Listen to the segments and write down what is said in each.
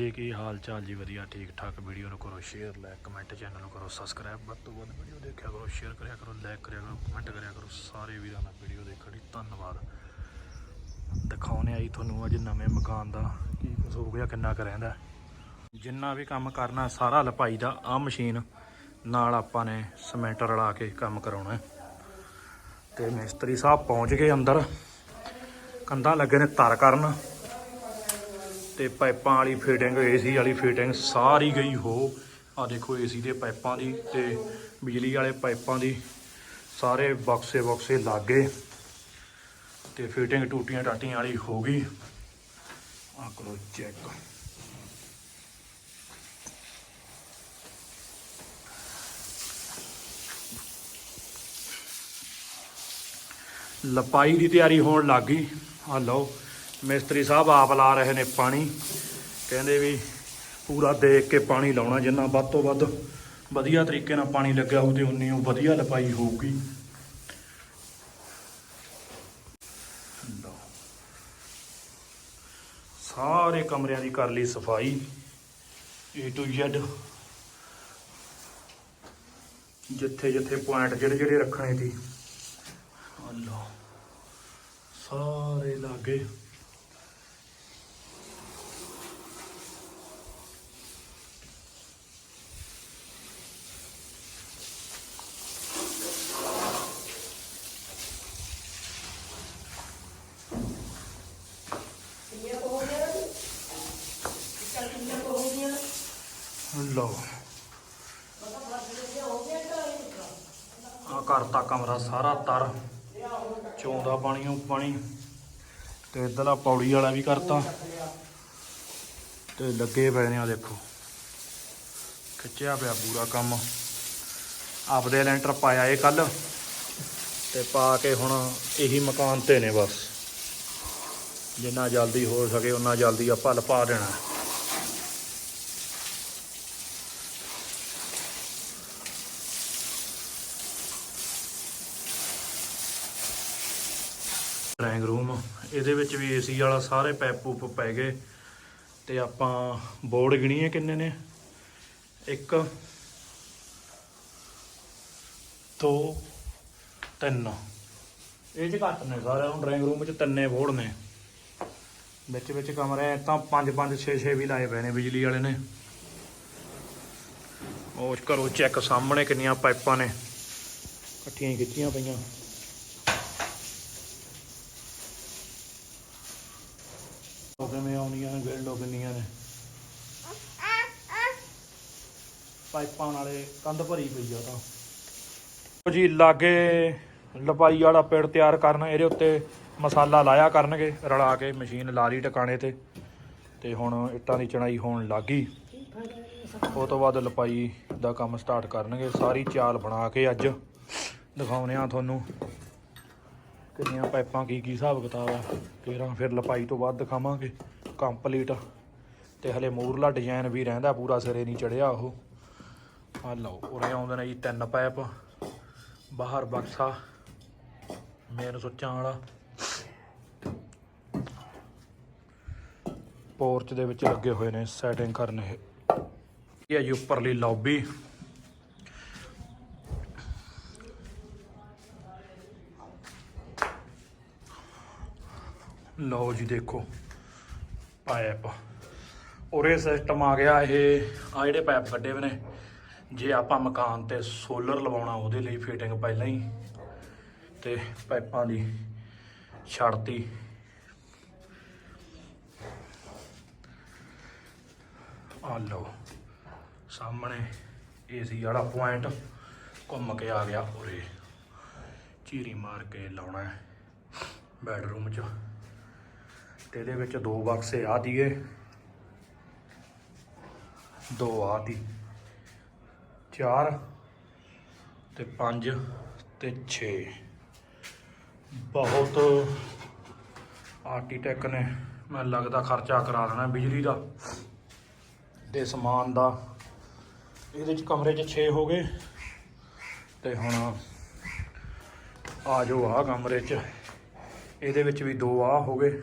ਜੀ ਕੀ ਹਾਲ ਚਾਲ ਜੀ? ਵਧੀਆ, ਠੀਕ ਠਾਕ। ਵੀਡੀਓ ਨੂੰ ਕਰੋ ਸ਼ੇਅਰ ਲਾਈਕ ਕਮੈਂਟ ਚੈਨਲ ਨੂੰ ਕਰੋ ਸਬਸਕ੍ਰਾਈਬ ਵੱਧ ਤੋਂ ਵੱਧ ਵੀਡੀਓ ਦੇਖਿਆ ਕਰੋ ਸ਼ੇਅਰ ਕਰਿਆ ਕਰੋ ਲਾਈਕ ਕਰਿਆ ਕਰੋ ਕਮੈਂਟ ਕਰਿਆ ਕਰੋ। ਸਾਰੇ ਵੀਰਾਂ ਦਾ ਵੀਡੀਓ ਦੇਖਣ ਲਈ ਧੰਨਵਾਦ। ਦਿਖਾਉਣੇ ਆਈ ਤੁਹਾਨੂੰ ਅੱਜ ਨਵੇਂ ਮਕਾਨ ਦਾ ਕੀ ਕੁਝ ਹੋ ਗਿਆ ਕਿੰਨਾ ਕੁ ਰਹਿੰਦਾ। ਜਿੰਨਾ ਵੀ ਕੰਮ ਕਰਨਾ, ਸਾਰਾ ਲਪਾਈ ਦਾ ਆ ਮਸ਼ੀਨ ਨਾਲ ਆਪਾਂ ਨੇ ਸਮੈਂਟ ਰਲਾ ਕੇ ਕੰਮ ਕਰਾਉਣਾ ਹੈ। ਤੇ ਮਿਸਤਰੀ ਸਾਹਿਬ ਪਹੁੰਚ ਗਏ ਅੰਦਰ। ਕੰਧਾਂ ਲੱਗੇ ਨੇ ਤਰ ਕਰਨ। ਤੇ ਪਾਈਪਾਂ ਵਾਲੀ ਫਿਟਿੰਗ ਏਸੀ ਵਾਲੀ ਫਿਟਿੰਗ ਸਾਰੀ ਗਈ ਹੋ। ਆ ਦੇਖੋ ਏਸੀ ਦੇ ਪਾਈਪਾਂ ਦੀ ਤੇ ਬਿਜਲੀ ਵਾਲੇ ਪਾਈਪਾਂ ਦੀ ਸਾਰੇ ਬਕਸੇ ਬਕਸੇ ਲੱਗ ਗਏ। ਤੇ ਫਿਟਿੰਗ ਟੂਟੀਆਂ ਟਾਟੀਆਂ ਵਾਲੀ ਹੋ ਗਈ। ਆ ਕਰੋ ਚੈੱਕ ਲਪਾਈ ਦੀ ਤਿਆਰੀ ਹੋਣ ਲੱਗ ਗਈ। ਆ ਲਓ। ਮਿਸਤਰੀ ਸਾਹਿਬ ਆਪ ਲਾ ਰਹੇ ਨੇ ਪਾਣੀ। ਕਹਿੰਦੇ ਵੀ ਪੂਰਾ ਦੇਖ ਕੇ ਪਾਣੀ ਲਾਉਣਾ ਜਿੰਨਾ ਵੱਧ ਤੋਂ ਵੱਧ ਵਧੀਆ ਤਰੀਕੇ ਨਾਲ ਪਾਣੀ ਲੱਗਿਆ ਹੋਊ ਤੇ ਉਨੀ ਉਹ ਵਧੀਆ ਲਪਾਈ ਹੋਊਗੀ। ਲਓ। ਸਾਰੇ ਕਮਰਿਆਂ ਦੀ ਕਰ ਲਈ ਸਫ਼ਾਈ। A to Z ਜਿੱਥੇ ਜਿੱਥੇ ਪੁਆਇੰਟ ਜਿਹੜੇ ਜਿਹੜੇ ਰੱਖਣੇ ਸੀ। ਅੱਲਾ ਸਾਰੇ ਲਾਗੇ। ਲਓ। ਆ ਕਰਤਾ ਕਮਰਾ ਸਾਰਾ ਤਰ। ਚੋਂਦਾ ਪਾਣੀ, ਉਹ ਪਾਣੀ। ਤੇ ਇਧਰਲਾ ਪੌੜੀ ਵਾਲਾ ਵੀ ਕਰਤਾ। ਤੇ ਲੱਗੇ ਪਏ ਨੇ ਆ ਦੇਖੋ। ਖਿੱਚਿਆ ਪਿਆ ਪੂਰਾ ਕੰਮ। ਆਪਦੇ ਲੈਂਟਰ ਪਾਇਆ ਇਹ ਕੱਲ ਤੇ ਪਾ ਕੇ ਹੁਣ ਇਹੀ ਮਕਾਨ ਤੇ ਨੇ ਬਸ। ਜਿੰਨਾ ਜਲਦੀ ਹੋ ਸਕੇ ਉਨਾ ਜਲਦੀ ਆਪਾਂ ਲਪਾ ਦੇਣਾ। Drawing room. ਇਹਦੇ ਵਿੱਚ ਵੀ ਏਸੀ ਵਾਲਾ ਸਾਰੇ ਪੈਪ ਪੂਪ ਪੈ ਗਏ ਤੇ ਆਪਾਂ ਬੋਰਡ ਗਿਣੀਏ ਕਿੰਨੇ ਨੇ। ਇੱਕ, ਦੋ, ਤਿੰਨ। ਇਹ ਚ ਘੱਟ ਨੇ ਸਾਰਿਆਂ ਨੂੰ ਡਰਾਇੰਗ ਰੂਮ ਵਿੱਚ ਤਿੰਨੇ ਬੋਰਡ ਨੇ। ਵਿੱਚ ਵਿੱਚ ਕਮਰੇ ਤਾਂ 5 5 6 6 ਵੀ ਲਾਏ ਪਏ ਨੇ ਬਿਜਲੀ ਵਾਲੇ ਨੇ। ਉਹ ਕਰੋ ਚੈੱਕ ਸਾਹਮਣੇ ਕਿੰਨੀਆਂ ਪਾਈਪਾਂ ਨੇ। ਇਕੱਠੀਆਂ ਹੀ ਖਿੱਚੀਆਂ ਪਈਆਂ। ਕਿਵੇਂ ਆਉਣੀਆਂ ਨੇ ਵੇਲੋ ਕਿੰਨੀਆਂ ਨੇ। ਪਾਈਪਾਂ ਨਾਲੇ ਕੰਧ ਭਰੀ ਪਈ ਆ ਤਾਂ। ਉਹ ਜੀ, ਲਾਗੇ ਲਪਾਈ ਵਾਲਾ ਪੇੜ ਤਿਆਰ ਕਰਨ, ਇਹਦੇ ਉੱਤੇ ਮਸਾਲਾ ਲਾਇਆ ਕਰਨਗੇ, ਰਲਾ ਕੇ ਮਸ਼ੀਨ ਲਾ ਲਈ ਟਿਕਾਣੇ ਤੇ। ਤੇ ਹੁਣ ਇੱਟਾਂ ਦੀ ਚਣਾਈ ਹੋਣ ਲੱਗੀ ਉਹ ਤੋਂ ਬਾਅਦ ਲਪਾਈ ਦਾ ਕੰਮ ਸਟਾਰਟ ਕਰਨਗੇ, ਸਾਰੀ ਚਾਲ ਬਣਾ ਕੇ ਅੱਜ ਦਿਖਾਉਨੇ ਆ ਤੁਹਾਨੂੰ। ਕਿੰਨੀਆਂ ਪਾਈਪਾਂ, ਕੀ ਕੀ ਹਿਸਾਬ ਕਿਤਾਬ ਆ। ਫੇਰਾਂ ਫਿਰ ਲਪਾਈ ਤੋਂ ਬਾਅਦ ਦਿਖਾਵਾਂਗੇ ਕੰਪਲੀਟ। ਤੇ ਹਲੇ ਮੂਰਲਾ ਡਿਜ਼ਾਈਨ ਵੀ ਰਹਿੰਦਾ, ਪੂਰਾ ਸਿਰੇ ਨਹੀਂ ਚੜਿਆ ਉਹ। ਆ ਲਓ, ਉਰੇ ਆਉਂਦੇ ਨੇ ਜੀ ਤਿੰਨ ਪਾਈਪ। ਬਾਹਰ ਬਕਸਾ ਮੇਨ ਸੁੱਚਾਂ ਵਾਲਾ। ਪੋਰਚ ਦੇ ਵਿੱਚ ਲੱਗੇ ਹੋਏ ਨੇ ਸੈਟਿੰਗ ਕਰਨ ਇਹ। ਇਹ ਹੈ ਜੀ ਉੱਪਰਲੀ ਲੌਬੀ ਲਓ ਜੀ ਦੇਖੋ ਪਾਈਪ ਉਰੇ ਸਿਸਟਮ ਆ ਗਿਆ ਇਹ ਆ ਜਿਹੜੇ ਪਾਈਪ ਕੱਢੇ ਹੋਏ ਨੇ, ਜੇ ਆਪਾਂ ਮਕਾਨ ਤੇ ਸੋਲਰ ਲਵਾਉਣਾ, ਉਹਦੇ ਲਈ ਫਿਟਿੰਗ ਪਹਿਲਾਂ ਹੀ। ਤੇ ਪਾਈਪਾਂ ਦੀ ਛੜਤੀ। ਆ ਲਓ, ਸਾਹਮਣੇ ਏਸੀ ਵਾਲਾ ਪੁਆਇੰਟ ਘੁੰਮ ਕੇ ਆ ਗਿਆ ਉਰੇ। ਚੀਰੀ ਮਾਰ ਕੇ ਲਾਉਣਾ ਹੈ ਬੈਡਰੂਮ 'ਚ। ਤੇ ਇਹਦੇ ਵਿੱਚ ਦੋ ਬਕਸੇ ਆ ਦੀਏ। ਦੋ ਆ ਦੀ। ਚਾਰ ਤੇ ਪੰਜ ਤੇ 6 ਬਹੁਤ ਆਰਕੀਟੈਕ ਨੇ ਮੈਨੂੰ ਲੱਗਦਾ ਖਰਚਾ ਕਰਾ ਦੇਣਾ ਬਿਜਲੀ ਦਾ ਤੇ ਸਮਾਨ ਦਾ। ਇਹਦੇ ਚ ਕਮਰੇ ਚ 6 ਹੋ ਗਏ ਤੇ ਹੁਣ ਆ ਜੋ ਆ ਕਮਰੇ ਚ। ਇਹਦੇ ਵਿੱਚ ਵੀ ਦੋ ਆ ਹੋ ਗਏ।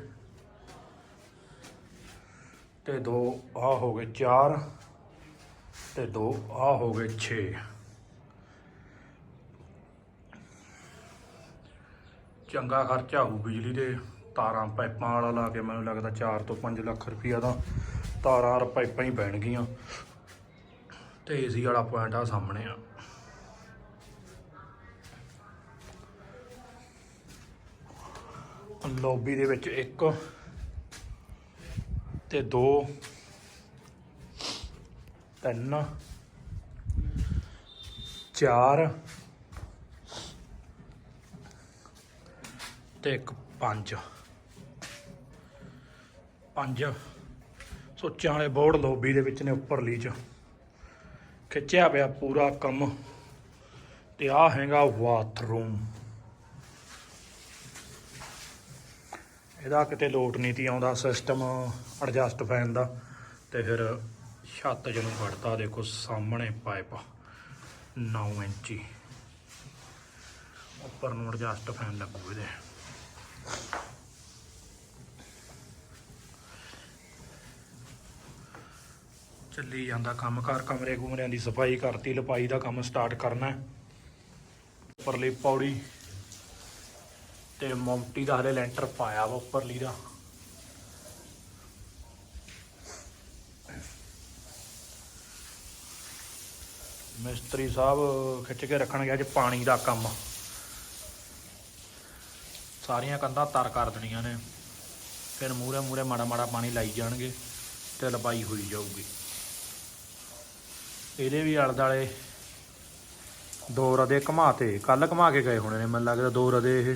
ਤੇ ਦੋ ਆ ਹੋ ਗਏ 4 ਤੇ ਦੋ ਆ ਹੋ ਗਏ 6 ਚੰਗਾ ਖਰਚਾ ਹੋਊ ਬਿਜਲੀ ਦੇ। ਤਾਰਾਂ ਪਾਈਪਾਂ ਵਾਲਾ ਲਾ ਕੇ ਮੈਨੂੰ ਲੱਗਦਾ 4 ਤੋਂ 5 ਲੱਖ ਰੁਪਈਆ ਦਾ ਤਾਰਾਂ ਔਰ ਪਾਈਪਾਂ ਹੀ ਪੈਣਗੀਆਂ। ਤੇ ਏਸੀ ਵਾਲਾ ਪੁਆਇੰਟ ਆ ਸਾਹਮਣੇ ਆ। ਲੌਬੀ ਦੇ ਵਿੱਚ ਇੱਕ ਤੇ ਦੋ, ਤਿੰਨ, ਚਾਰ ਤੇ ਇੱਕ ਪੰਜ। ਪੰਜ। ਸੁੱਚਾਂ ਵਾਲੇ ਬੋਰਡ ਲੌਬੀ ਦੇ ਵਿੱਚ ਨੇ ਉੱਪਰਲੀ ਚ। ਖਿੱਚਿਆ ਪਿਆ ਪੂਰਾ ਕੰਮ ਤੇ ਆ ਹੈਗਾ ਬਾਥਰੂਮ। ਇਹਦਾ ਕਿਤੇ ਲੋਟ ਨਹੀਂ ਤੀ ਆਉਂਦਾ ਸਿਸਟਮ ਐਡਜਸਟ ਫੈਨ ਦਾ। ਤੇ ਫਿਰ ਛੱਤ ਜਿਹਨੂੰ ਵੜਦਾ ਦੇਖੋ ਸਾਹਮਣੇ ਪਾਈਪ 9 ਇੰਚੀ। ਉੱਪਰ ਨੂੰ ਐਡਜਸਟ ਫੈਨ ਲੱਗੂ ਇਹਦੇ। ਚੱਲੀ ਜਾਂਦਾ ਕੰਮ ਕਾਰ ਕਮਰੇ ਕੁਮਰਿਆਂ ਦੀ ਸਫ਼ਾਈ ਕਰਤੀ, ਲਪਾਈ ਦਾ ਕੰਮ ਸਟਾਰਟ ਕਰਨਾ। ਉੱਪਰਲੀ ਪੌੜੀ ਤੇ ਮੌਂਟੀ ਦਾ ਹਲੇ ਲੈਂਟਰ ਪਾਇਆ ਵਾ ਉੱਪਰਲੀ ਦਾ। ਮਿਸਤਰੀ ਸਾਹਿਬ ਖਿੱਚ ਕੇ ਰੱਖਣਗੇ ਅੱਜ ਪਾਣੀ ਦਾ ਕੰਮ। ਸਾਰੀਆਂ ਕੰਧਾਂ ਤਰ ਕਰ ਦੇਣੀਆਂ ਨੇ। ਫਿਰ ਮੂਰੇ ਮੂਰੇ ਮਾੜਾ ਮਾੜਾ ਪਾਣੀ ਲਾਈ ਜਾਣਗੇ ਤੇ ਲਪਾਈ ਹੋਈ ਜਾਊਗੀ। ਇਹਦੇ ਵੀ ਆਲੇ ਦੁਆਲੇ ਦੋ ਰਦੇ ਘਮਾਤੇ ਕੱਲ ਘਮਾ ਕੇ ਗਏ ਹੋਣੇ ਨੇ, ਮੈਨੂੰ ਲੱਗਦਾ ਦੋ ਰਦੇ ਇਹ।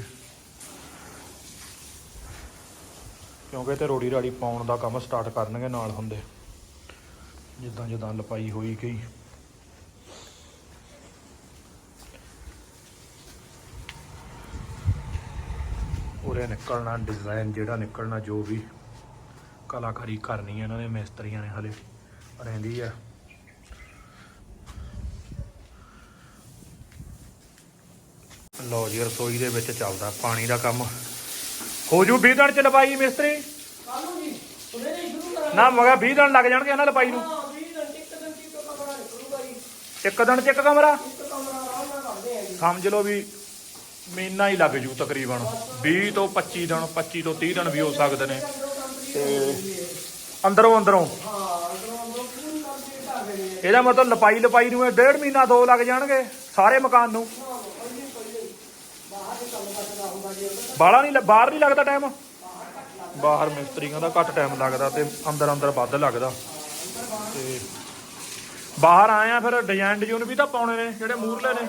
ਕਿਉਂਕਿ ਤੇ ਰੋੜੀ ਰਾੜੀ ਪਾਉਣ ਦਾ ਕੰਮ ਸਟਾਰਟ ਕਰਨਗੇ ਨਾਲ ਹੁੰਦੇ। ਜਿੱਦਾਂ ਜਿੱਦਾਂ ਲਪਾਈ ਹੋਈ ਗਈ। ਉਰੇ ਨਿਕਲਣਾ ਡਿਜ਼ਾਈਨ ਜਿਹੜਾ ਨਿਕਲਣਾ, ਜੋ ਵੀ ਕਲਾਕਾਰੀ ਕਰਨੀ ਹੈ ਇਹਨਾਂ ਨੇ, ਮਿਸਤਰੀਆਂ ਨੇ ਹਲੇ। ਰਹਿੰਦੀ ਆ। ਲਓ ਜੀ, ਰਸੋਈ ਦੇ ਵਿੱਚ ਚੱਲਦਾ ਪਾਣੀ ਦਾ ਕੰਮ। ਹੋ ਜੂ 20 ਦਿਨ ਚ ਲਪਾਈ ਮਿਸਤਰੀ। ਕਾਲੂ ਜੀ? ਉਹਨੇ ਨਹੀਂ ਸ਼ੁਰੂ ਕਰਾਂਗੇ ਨਾ ਮਗਾ 20 ਦਿਨ ਲੱਗ ਜਾਣਗੇ ਇਹਨਾਂ ਲਪਾਈ ਨੂੰ। ਹਾਂ 20 ਦਿਨ ਟਿਕ ਦਿਨ ਟਿਕ ਤੋਂ ਕਮਰਾ ਨਿਕਲੂਗਾ ਜੀ ਇੱਕ ਦਿਨ ਚ ਇੱਕ ਕਮਰਾ? ਇੱਕ ਕਮਰਾ ਆਰਾਮ ਨਾਲ ਕਰਦੇ ਆ ਜੀ। ਸਮਝ ਲਓ ਵੀ ਮਹੀਨਾ ਹੀ ਲੱਗ ਜੂ ਤਕਰੀਬਨ। 20 ਤੋਂ 25 ਦਿਨ 25 ਤੋਂ 30 ਦਿਨ ਵੀ ਹੋ ਸਕਦੇ ਨੇ। ਤੇ ਅੰਦਰੋਂ ਅੰਦਰੋਂ। ਹਾਂ ਅੰਦਰੋਂ ਅੰਦਰੋਂ ਪੂਰੀ ਕੰਪਲੀਟ ਕਰ ਦੇਣੀ ਹੈ ਇਹਦਾ ਮਤਲਬ ਲਪਾਈ ਲਪਾਈ ਨੂੰ ਇਹ ਡੇਢ ਮਹੀਨਾ ਦੋ ਲੱਗ ਜਾਣਗੇ ਸਾਰੇ ਮਕਾਨ ਨੂੰ ਹਾਂ ਪਹਿਲੇ ਪਹਿਲੇ ਬਾਹਰ ਦੇ ਕੰਮ ਕਰਦਾ ਹੁੰਦਾ ਜੀ ਉਹਦਾ ਬਾਹਲਾ ਨਹੀਂ ਬਾਹਰ ਨਹੀਂ ਲੱਗਦਾ ਟਾਈਮ ਬਾਹਰ ਮਿਸਤਰੀਆਂ ਦਾ ਘੱਟ ਟਾਈਮ ਲੱਗਦਾ ਤੇ ਅੰਦਰ ਅੰਦਰ ਵੱਧ ਲੱਗਦਾ। ਤੇ ਬਾਹਰ ਆਏ ਫਿਰ ਡਿਜ਼ਾਈਨ ਡਿਜ਼ਾਈਨ ਵੀ ਤਾਂ ਪਾਉਣੇ ਨੇ, ਜਿਹੜੇ ਮੂਰਲੇ ਨੇ।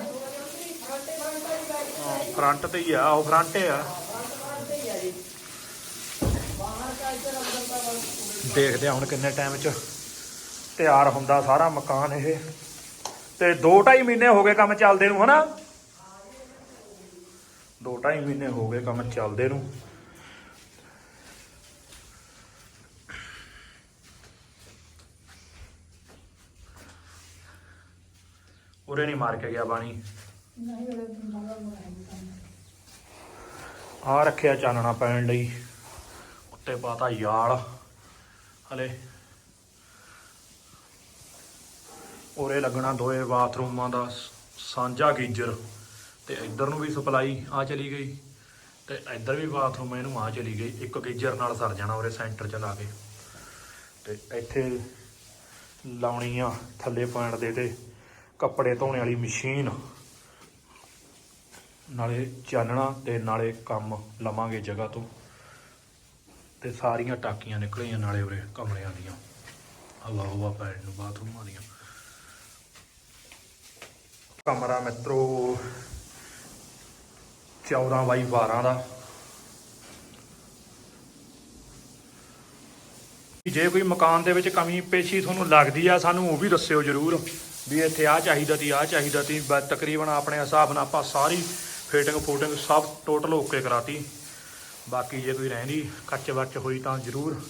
ਫਰੰਟ ਤੇ ਹੀ ਆ, ਉਹ ਫਰੰਟ ਆ। ਦੇਖਦੇ ਆ ਹੁਣ ਕਿੰਨੇ ਟਾਈਮ ਚ ਤਿਆਰ ਹੁੰਦਾ ਸਾਰਾ ਮਕਾਨ ਇਹ। ਤੇ 2.5 ਮਹੀਨੇ ਹੋ ਗਏ ਕੰਮ ਚੱਲਦੇ ਨੂੰ, ਹਨਾ? 2.5 ਮਹੀਨੇ ਹੋ ਗਏ ਕੰਮ ਚੱਲਦੇ ਨੂੰ। ਉਰੇ ਨਹੀਂ ਮਾਰ ਕੇ ਗਿਆ ਮਗਰ ਆ ਰੱਖਿਆ ਚਾਨਣਾ ਪੈਣ ਲਈ ਉੱਤੇ ਪਾਤਾ ਯਾਲ। ਹਲੇ ਉਰੇ ਲੱਗਣਾ ਦੋਏ ਬਾਥਰੂਮਾਂ ਦਾ ਸਾਂਝਾ ਗੀਜਰ। ਤੇ ਇੱਧਰ ਨੂੰ ਵੀ ਸਪਲਾਈ ਆ ਚਲੀ ਗਈ ਤੇ ਇੱਧਰ ਵੀ ਬਾਥਰੂਮ ਇਹਨੂੰ ਆ ਚਲੀ ਗਈ। ਇੱਕ ਗੀਜਰ ਨਾਲ ਸਰ ਜਾਣਾ ਉਰੇ ਸੈਂਟਰ ਚ ਲਾ ਕੇ। ਤੇ ਇੱਥੇ ਲਾਉਣੀ ਆ ਥੱਲੇ ਪੁਆਇੰਟ ਦੇ ਤੇ ਕੱਪੜੇ ਧੋਣੇ ਵਾਲੀ ਮਸ਼ੀਨ। ਨਾਲੇ ਚਾਨਣਾ ਤੇ ਨਾਲੇ ਕੰਮ ਲਵਾਂਗੇ ਜਗ੍ਹਾ ਤੋਂ। ਤੇ ਸਾਰੀਆਂ ਟਾਕੀਆਂ ਨਿਕਲੀਆਂ ਨਾਲੇ ਉਰੇ ਕਮਰਿਆਂ ਦੀਆਂ। ਹਵਾ ਹਵਾ ਪੈਣ ਨੂੰ ਬਾਥਰੂਮਾਂ ਦੀਆਂ। ਕਮਰਾ ਮਿੱਤਰੋ 14 ਬਾਈ 12 ਦਾ। ਜੇ ਕੋਈ ਮਕਾਨ ਦੇ ਵਿੱਚ ਕਮੀ ਪੇਸ਼ੀ ਤੁਹਾਨੂੰ ਲੱਗਦੀ ਆ, ਸਾਨੂੰ ਉਹ ਵੀ ਦੱਸਿਓ ਜਰੂਰ ਵੀ ਇੱਥੇ ਆ ਚਾਹੀਦਾ ਤੀ ਆ ਚਾਹੀਦਾ ਤੀ। ਬਸ ਤਕਰੀਬਨ ਆਪਣੇ ਹਿਸਾਬ ਨਾਲ ਆਪਾਂ ਸਾਰੀ ਫਿਟਿੰਗ ਫੂਟਿੰਗ ਸਭ ਟੋਟਲ ਓਕੇ ਕਰਾਤੀ। ਬਾਕੀ ਜੇ ਕੋਈ ਰਹਿੰਦੀ ਕੱਚ ਵੱਚ ਹੋਈ ਤਾਂ ਜਰੂਰ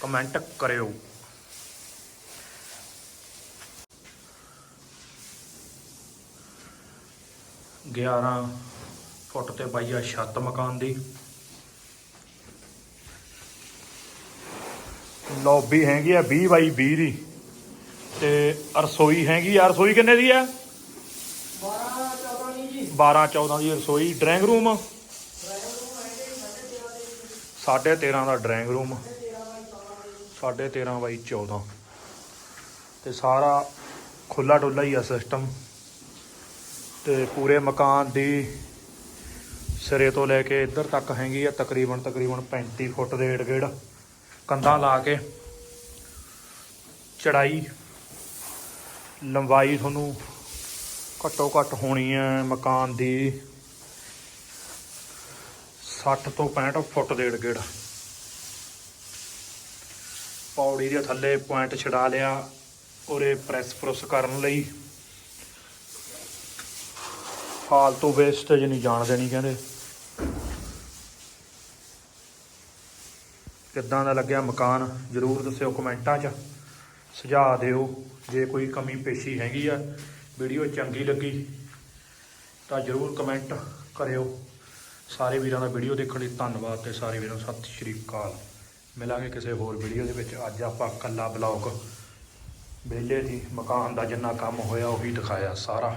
ਕਮੈਂਟ ਕਰਿਓ। ਗਿਆਰਾਂ ਫੁੱਟ ਤੇ ਪਾਈ ਆ ਛੱਤ ਮਕਾਨ ਦੀ। ਲੌਬੀ ਹੈਗੀ ਆ 20 ਬਾਈ 20 ਦੀ। ਤੇ ਰਸੋਈ ਹੈਗੀ ਆ, ਰਸੋਈ ਕਿੰਨੇ ਦੀ ਆ? 12 14 ਨਹੀਂ ਜੀ 12 14 ਦੀ ਰਸੋਈ। Drawing room? ਸਾਢੇ 13 ਦਾ ਡਰਾਇੰਗ ਰੂਮ। ਸਾਢੇ 13 ਬਾਈ 14 ਤੇ ਸਾਰਾ ਖੁੱਲਾ ਡੁੱਲਾ ਹੀ ਆ ਸਿਸਟਮ ਤੇ ਪੂਰੇ ਮਕਾਨ ਦੀ ਸਿਰੇ ਤੋਂ ਲੈ ਕੇ ਇੱਧਰ ਤੱਕ ਹੈਗੀ ਆ ਤਕਰੀਬਨ ਤਕਰੀਬਨ 35 ਫੁੱਟ ਦੇ ਏੜ ਗੇੜ। ਕੰਧਾਂ ਲਾ ਕੇ ਚੜਾਈ। ਲੰਬਾਈ ਤੁਹਾਨੂੰ ਘੱਟੋ ਘੱਟ ਹੋਣੀ ਹੈ ਮਕਾਨ ਦੀ 60 ਤੋਂ 65 ਫੁੱਟ ਦੇ ਏੜ ਗੇੜ। ਪੌੜੀ ਦੇ ਥੱਲੇ ਪੁਆਇੰਟ ਛਡਾ ਲਿਆ ਉਰੇ ਪ੍ਰੈਸ ਪ੍ਰੈਸ ਕਰਨ ਲਈ। ਫਾਲਤੂ ਵੇਸਟੇਜ ਨਹੀਂ ਜਾਣ ਦੇਣੀ ਕਹਿੰਦੇ। ਕਿੱਦਾਂ ਦਾ ਲੱਗਿਆ ਮਕਾਨ, ਜਰੂਰ ਦੱਸਿਓ ਕਮੈਂਟਾਂ 'ਚ। ਸੁਝਾਅ ਦਿਓ, ਜੇ ਕੋਈ ਕਮੀ ਪੇਸ਼ੀ ਹੈਗੀ ਆ, ਵੀਡੀਓ ਚੰਗੀ ਲੱਗੀ, ਤਾਂ ਜਰੂਰ ਕਮੈਂਟ ਕਰਿਓ। ਸਾਰੇ ਵੀਰਾਂ ਦਾ ਵੀਡੀਓ ਦੇਖਣ ਲਈ ਧੰਨਵਾਦ ਤੇ ਸਾਰੇ ਵੀਰਾਂ ਨੂੰ ਸਤਿ ਸ਼੍ਰੀ ਅਕਾਲ। ਮਿਲਾਂਗੇ ਕਿਸੇ ਹੋਰ ਵੀਡੀਓ ਦੇ ਵਿੱਚ। ਅੱਜ ਆਪਾਂ ਕੱਲਾ ਬਲੌਗ, ਵਿਹਲੇ ਸੀ, ਮਕਾਨ ਦਾ ਜਿੰਨਾ ਕੰਮ ਹੋਇਆ ਉਹੀ ਦਿਖਾਇਆ ਸਾਰਾ।